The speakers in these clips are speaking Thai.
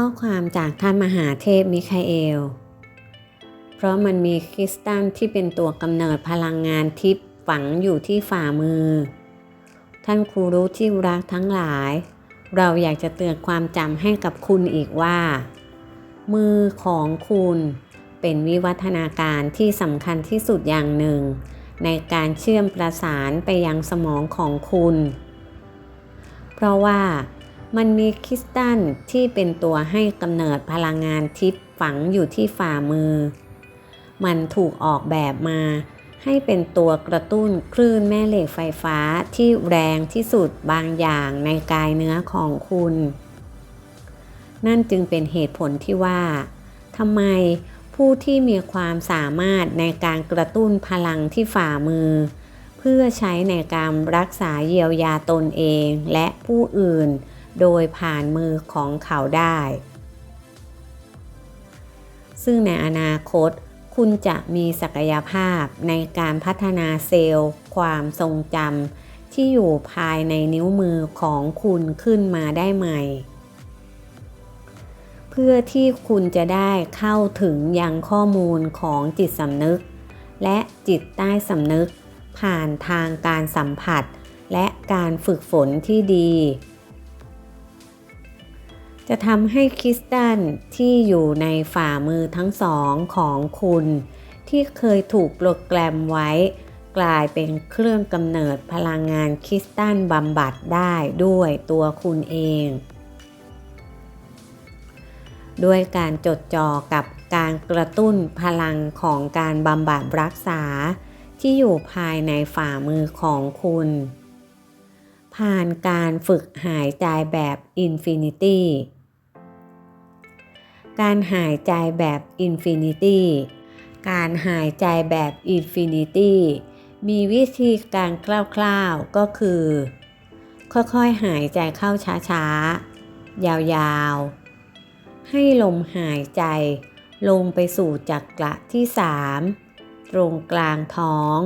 ข้อความจากท่านมหาเทพมิคาเอล เพราะมันมีคริสตัลที่เป็นตัวกำเนิดพลังงานทิพย์ฝังอยู่ที่ฝ่ามือ ท่านครูรู้ที่รักทั้งหลาย เราอยากจะเตือนความจำให้กับคุณอีกว่า มือของคุณเป็นวิวัฒนาการที่สำคัญที่สุดอย่างหนึ่ง ในการเชื่อมประสานไปยังสมองของคุณ เพราะว่า มันมีคริสตัลที่เป็นตัวให้กำเนิดพลังงานทิพย์ฝังอยู่ที่ฝ่ามือ มันถูกออกแบบมา ให้เป็นตัวกระตุ้นคลื่นแม่เหล็กไฟฟ้าที่แรงที่สุดบางอย่างในกายเนื้อของคุณ นั่นจึงเป็นเหตุผลที่ว่าทำไมผู้ที่มีความสามารถในการกระตุ้นพลังที่ฝ่ามือ เพื่อใช้ในการรักษาเยียวยาตนเองและผู้อื่น โดยผ่านมือของเขาได้ ซึ่งในอนาคตคุณจะมีศักยภาพในการพัฒนาเซลล์ ความทรงจำที่อยู่ภายในนิ้วมือของคุณขึ้นมาได้ใหม่ เพื่อที่คุณจะได้เข้าถึงยังข้อมูลของจิตสำนึก และจิตใต้สำนึกผ่านทางการสัมผัส และการฝึกฝนที่ดี จะทำให้คริสตัลที่อยู่ในฝ่ามือทั้งสองของคุณ ที่เคยถูกโปรแกรมไว้ กลายเป็นเครื่องกำเนิดพลังงานคริสตัลบำบัดได้ด้วยตัวคุณเอง ด้วยการจดจ่อกับการกระตุ้นพลังของการบำบัดรักษา ที่อยู่ภายในฝ่ามือของคุณ ผ่านการฝึกหายใจแบบอินฟินิตี้ การหายใจแบบอินฟินิตี้การหายใจแบบอินฟินิตี้มีวิธีการคร่าวๆก็คือ ค่อยๆหายใจเข้าช้าๆ ยาวๆ ให้ลมหายใจลงไปสู่จักระที่ 3 ตรงกลางท้อง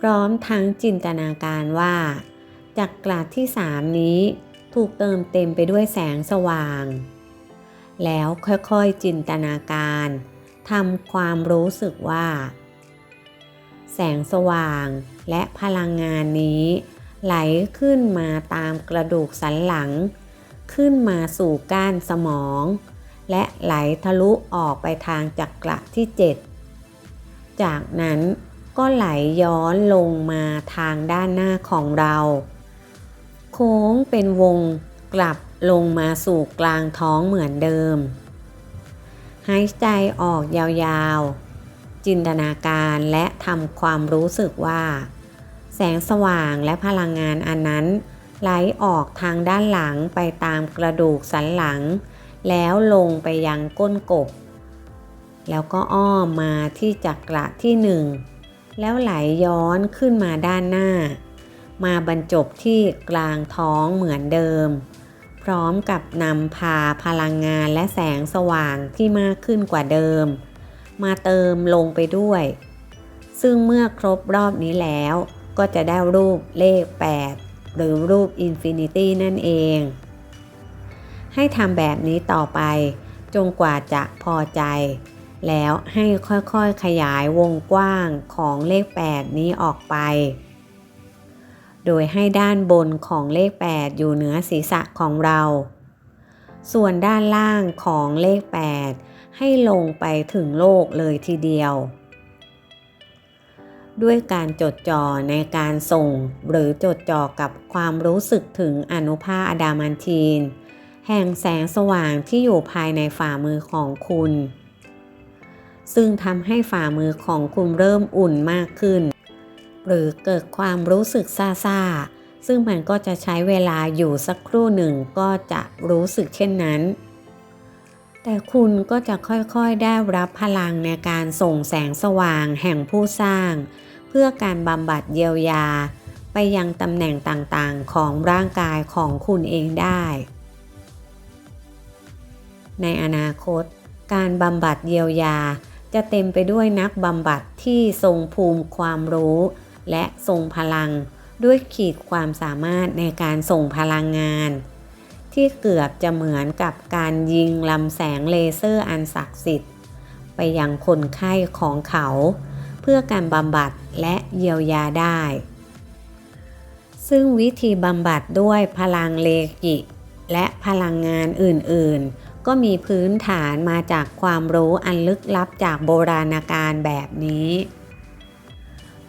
พร้อมทั้งจินตนาการว่าจักระที่ 3 นี้ถูกเติมเต็มไปด้วยแสงสว่าง แล้วค่อยๆจินตนาการทำความรู้สึกว่า แสงสว่างและพลังงานนี้ ไหลขึ้นมาตามกระดูกสันหลัง ขึ้นมาสู่ก้านสมอง และไหลทะลุออกไปทางจักระที่ 7 จากนั้นก็ไหลย้อนลงมาทางด้านหน้าของเรา โค้งเป็นวงกลับ ลงมาสู่กลางท้องเหมือนเดิม หายใจออกยาวๆ จินตนาการและทำความรู้สึกว่า แสงสว่างและพลังงานอันนั้น ไหลออกทางด้านหลังไปตามกระดูกสันหลัง แล้วลงไปยังก้นกบ แล้วก็อ้อมมาที่จักระที่หนึ่งแล้วไหลย้อนขึ้นมาด้านหน้า มาบรรจบที่กลางท้องเหมือนเดิม พร้อมกับนำพาพลังงานและแสงสว่างที่มากขึ้นกว่าเดิม มาเติมลงไปด้วย ซึ่งเมื่อครบรอบนี้แล้ว ก็จะได้รูปเลข 8 หรือรูปอินฟินิตี้นั่นเอง ให้ทำแบบนี้ต่อไป จงกว่าจะพอใจ แล้วให้ค่อยๆขยายวงกว้างของเลข 8 นี้ออกไป โดยให้ด้านบนของเลข 8 อยู่เหนือศีรษะของเรา ส่วนด้านล่างของเลข 8 ให้ลงไปถึงโลกเลยทีเดียว ด้วยการจดจ่อในการส่งหรือจดจ่อกับความรู้สึกถึงอนุภาคอะดามันทีน แห่งแสงสว่างที่อยู่ภายในฝ่ามือของคุณ ซึ่งทำให้ฝ่ามือของคุณเริ่มอุ่นมากขึ้น หรือเกิดความรู้สึกซาซาซึ่งมันก็จะใช้เวลาอยู่สักครู่หนึ่งก็จะรู้สึกเช่นนั้น แต่คุณก็จะค่อยๆได้รับพลังในการส่งแสงสว่างแห่งผู้สร้าง เพื่อการบำบัดเยียวยา ไปยังตำแหน่งต่างๆ ของร่างกายของคุณเองได้ ในอนาคต การบำบัดเยียวยาจะเต็มไปด้วยนักบำบัดที่ทรงภูมิความรู้ และทรงพลัง ด้วยขีดความสามารถในการส่งพลังงาน ที่เกือบจะเหมือนกับการยิงลำแสงเลเซอร์อันศักดิ์สิทธิ์ ไปยังคนไข้ของเขา เพื่อการบำบัดและเยียวยาได้ ซึ่งวิธีบำบัดด้วยพลังเลกิ และพลังงานอื่นๆ ก็มีพื้นฐานมาจากความรู้อันลึกลับจากโบราณกาลแบบนี้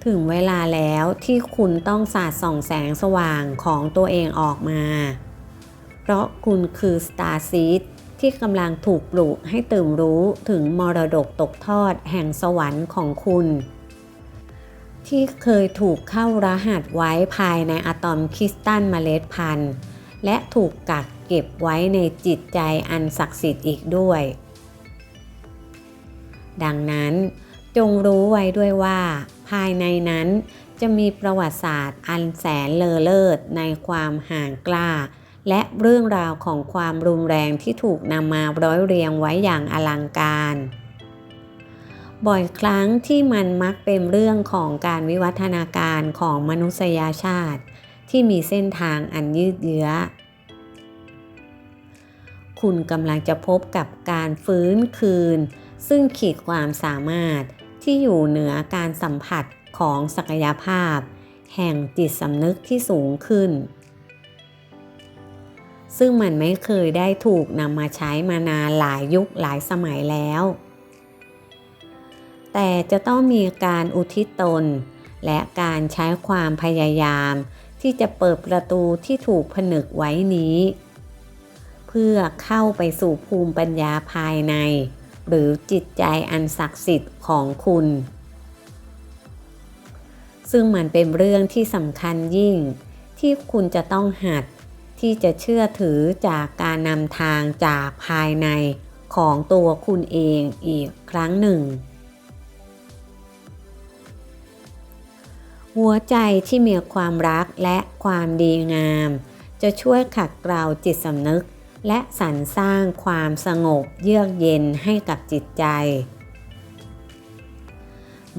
ถึงเวลาแล้วที่คุณต้องสาดส่องแสงสว่างของตัวเองออกมา เพราะคุณคือสตาร์ซีดที่กำลังถูกปลูกให้ตื่นรู้ถึงมรดกตกทอดแห่งสวรรค์ของคุณ ที่เคยถูกเข้ารหัสไว้ภายในอะตอมคริสตัลเมล็ดพันธุ์ และถูกกักเก็บไว้ในจิตใจอันศักดิ์สิทธิ์อีกด้วย ดังนั้นจงรู้ไว้ด้วยว่าภายในนั้นจะมีประวัติศาสตร์อันแสนเลอเลิศในความห่างกล้า และเรื่องราวของความรุนแรงที่ถูกนำมาร้อยเรียงไว้อย่างอลังการ บ่อยครั้งที่มันมักเป็นเรื่องของการวิวัฒนาการของมนุษยชาติ ที่มีเส้นทางอันยืดเยื้อ คุณกำลังจะพบกับการฟื้นคืน ซึ่งขีดความสามารถ ที่อยู่เหนือการสัมผัสของศักยภาพ แห่งจิตสำนึกที่สูงขึ้น ซึ่งมันไม่เคยได้ถูกนำมาใช้มานานหลายยุคหลายสมัยแล้ว แต่จะต้องมีการอุทิศตน และการใช้ความพยายามที่จะเปิดประตูที่ถูกผนึกไว้นี้ เพื่อเข้าไปสู่ภูมิปัญญาภายใน หรือจิตใจอันศักดิ์สิทธิ์ของคุณ ซึ่งมันเป็นเรื่องที่สำคัญยิ่ง ที่คุณจะต้องหัดที่จะเชื่อถือจากการนำทางจากภายในของตัวคุณเองอีกครั้งหนึ่ง หัวใจที่มีความรักและความดีงาม จะช่วยขัดเกลาจิตสำนึก และสรรสร้างความสงบเยือกเย็นให้กับจิตใจ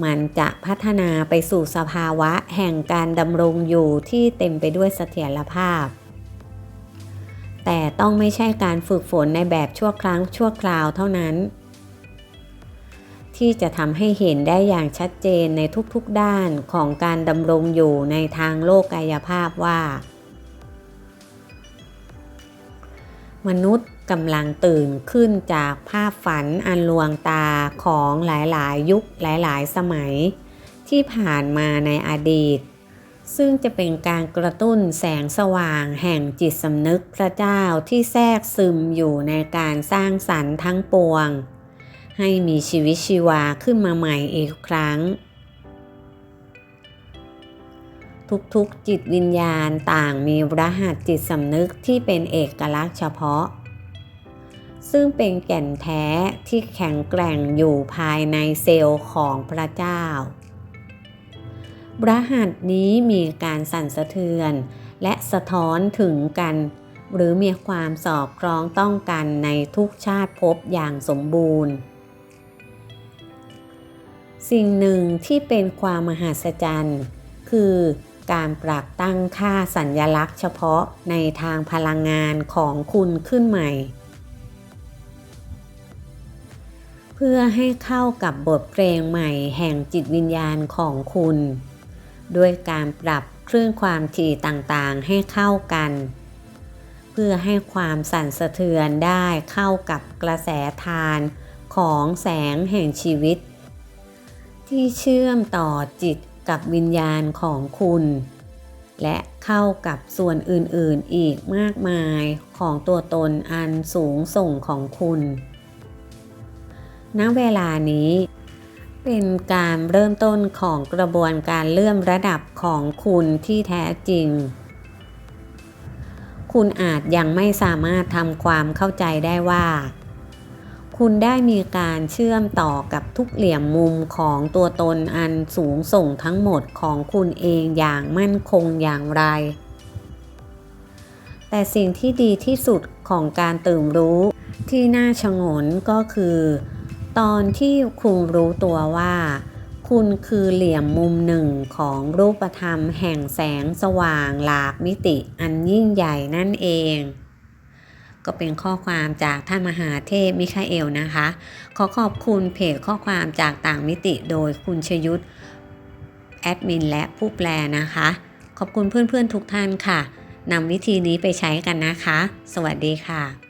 มันจะพัฒนาไปสู่สภาวะแห่งการดำรงอยู่ที่เต็มไปด้วยเสถียรภาพ แต่ต้องไม่ใช่การฝึกฝนในแบบชั่วครั้งชั่วคราวเท่านั้น ที่จะทำให้เห็นได้อย่างชัดเจนในทุกๆด้านของการดำรงอยู่ในทางโลกกายภาพว่า มนุษย์กำลังตื่นขึ้นจากภาพฝันอันลวงตาของหลายๆ ยุคหลายๆ สมัย ที่ผ่านมาในอดีต ซึ่งจะเป็นการกระตุ้นแสงสว่างแห่งจิตสำนึกพระเจ้าที่แทรกซึมอยู่ในการสร้างสรรค์ทั้งปวง ให้มีชีวิตชีวาขึ้นมาใหม่อีกครั้ง ทุกๆจิตวิญญาณต่างมีรหัสจิตสำนึกที่เป็นเอกลักษณ์เฉพาะ ซึ่งเป็นแก่นแท้ที่แข็งแกร่งอยู่ภายในเซลล์ของพระเจ้ารหัสนี้มีการสั่นสะเทือน และสะท้อนถึงกัน หรือมีความสอบคล้องต้องกันในทุกชาติภพอย่างสมบูรณ์สิ่งหนึ่งที่เป็นความมหัศจรรย์ คือ การปรับตั้งค่าสัญญลักษณ์เฉพาะในทางพลังงานของคุณขึ้นใหม่ เพื่อให้เข้ากับบทเพลงใหม่แห่งจิตวิญญาณของคุณ ด้วยการปรับคลื่นความถี่ต่างๆให้เข้ากัน เพื่อให้ความสั่นสะเทือนได้เข้ากับกระแสทานของแสงแห่งชีวิต ที่เชื่อมต่อจิต กับวิญญาณของคุณ และเข้ากับส่วนอื่นๆอีกมากมายของตัวตนอันสูงส่งของคุณณเวลานี้ เป็นการเริ่มต้นของกระบวนการเลื่อนระดับของคุณที่แท้จริง คุณอาจยังไม่สามารถทำความเข้าใจได้ว่า คุณได้มีการเชื่อมต่อกับทุกเหลี่ยมมุมของตัวตนอันสูงส่งทั้งหมดของคุณเองอย่างมั่นคงอย่างไร แต่สิ่งที่ดีที่สุดของการตื่นรู้ที่น่าชงนก็คือ ตอนที่คุณรู้ตัวว่า คุณคือเหลี่ยมมุมหนึ่งของรูปธรรมแห่งแสงสว่างหลากมิติอันยิ่งใหญ่นั่นเอง ก็เป็นข้อความจากท่านมหาเทพมิคาเอลนะคะ ขอขอบคุณเพจข้อความจากต่างมิติโดยคุณชยุทธแอดมินและผู้แปลนะคะ ขอบคุณเพื่อนๆทุกท่านค่ะนำวิธีนี้ไปใช้กันนะคะ สวัสดีค่ะ